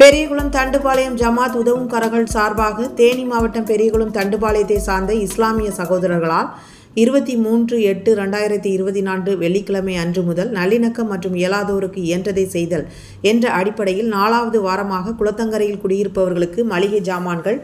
பெரியகுளம் தண்டுபாளையம் ஜமாத் உதவும் கரங்கள் சார்பாக தேனி மாவட்டம் பெரியகுளம் தண்டுபாளையத்தை சார்ந்த இஸ்லாமிய சகோதரர்களால் இருபத்தி மூன்று எட்டு ரெண்டாயிரத்தி இருபத்தி நான்கு வெள்ளிக்கிழமை அன்று முதல் நல்லிணக்கம் மற்றும் இயலாதோருக்கு இயன்றதை செய்தல் என்ற அடிப்படையில் நாலாவது வாரமாக குளத்தங்கரையில் குடியிருப்பவர்களுக்கு மளிகை ஜாமான்கள்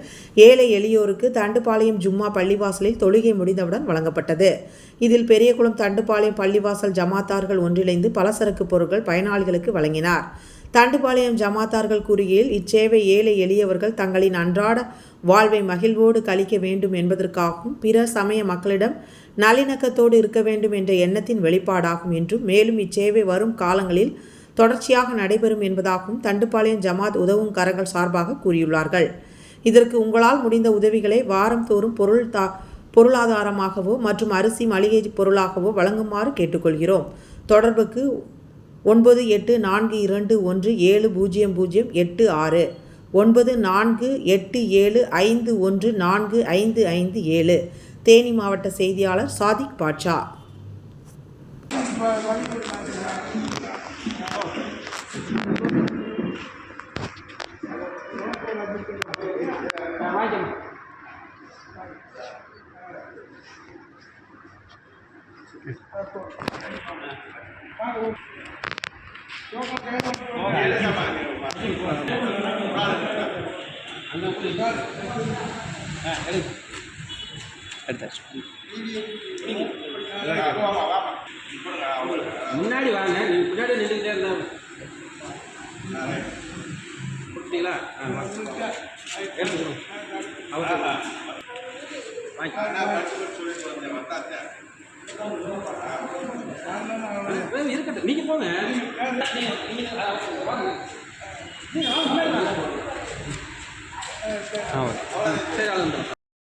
ஏழை எளியோருக்கு தண்டுபாளையம் ஜும்மா பள்ளிவாசலில் தொழுகை முடிந்தவுடன் வழங்கப்பட்டது. இதில் பெரியகுளம் தண்டுபாளையம் பள்ளிவாசல் ஜமாத்தார்கள் ஒன்றிணைந்து பலசரக்கு பொருட்கள் பயனாளிகளுக்கு வழங்கினார். தண்டுபாளையம் ஜமாத்தார்கள் கூறுகையில் இச்சேவை ஏழை எளியவர்கள் தங்களின் அன்றாட வாழ்வை மகிழ்வோடு கழிக்க வேண்டும் என்பதற்காகவும் பிற சமய மக்களிடம் நல்லிணக்கத்தோடு இருக்க வேண்டும் என்ற எண்ணத்தின் வெளிப்பாடாகும் என்றும் மேலும் இச்சேவை வரும் காலங்களில் தொடர்ச்சியாக நடைபெறும் என்பதாகவும் தண்டுபாளையம் ஜமாத் உதவும் கரங்கள் சார்பாக கூறியுள்ளார்கள். இதற்கு உங்களால் முடிந்த உதவிகளை வாரந்தோறும் பொருள் தா பொருளாதாரமாகவோ மற்றும் அரிசி மளிகை பொருளாகவோ வழங்குமாறு கேட்டுக்கொள்கிறோம். தொடர்புக்கு ஒன்பது எட்டு நான்கு இரண்டு ஒன்று ஏழு பூஜ்ஜியம் பூஜ்ஜியம் எட்டு ஆறு. ஒன்பது நான்கு எட்டு ஏழு ஐந்து ஒன்று நான்கு ஐந்து ஐந்து ஏழு. தேனி மாவட்ட செய்தியாளர் சாதிக் பாட்ஷா. முன்னாடி வாங்க நீ முன்னாடி நின்றுக்கிட்டே இருந்தா கொடுத்தீங்களா வாங்க. இருக்கட்டும் நீங்க போங்க. சரி வந்துடும்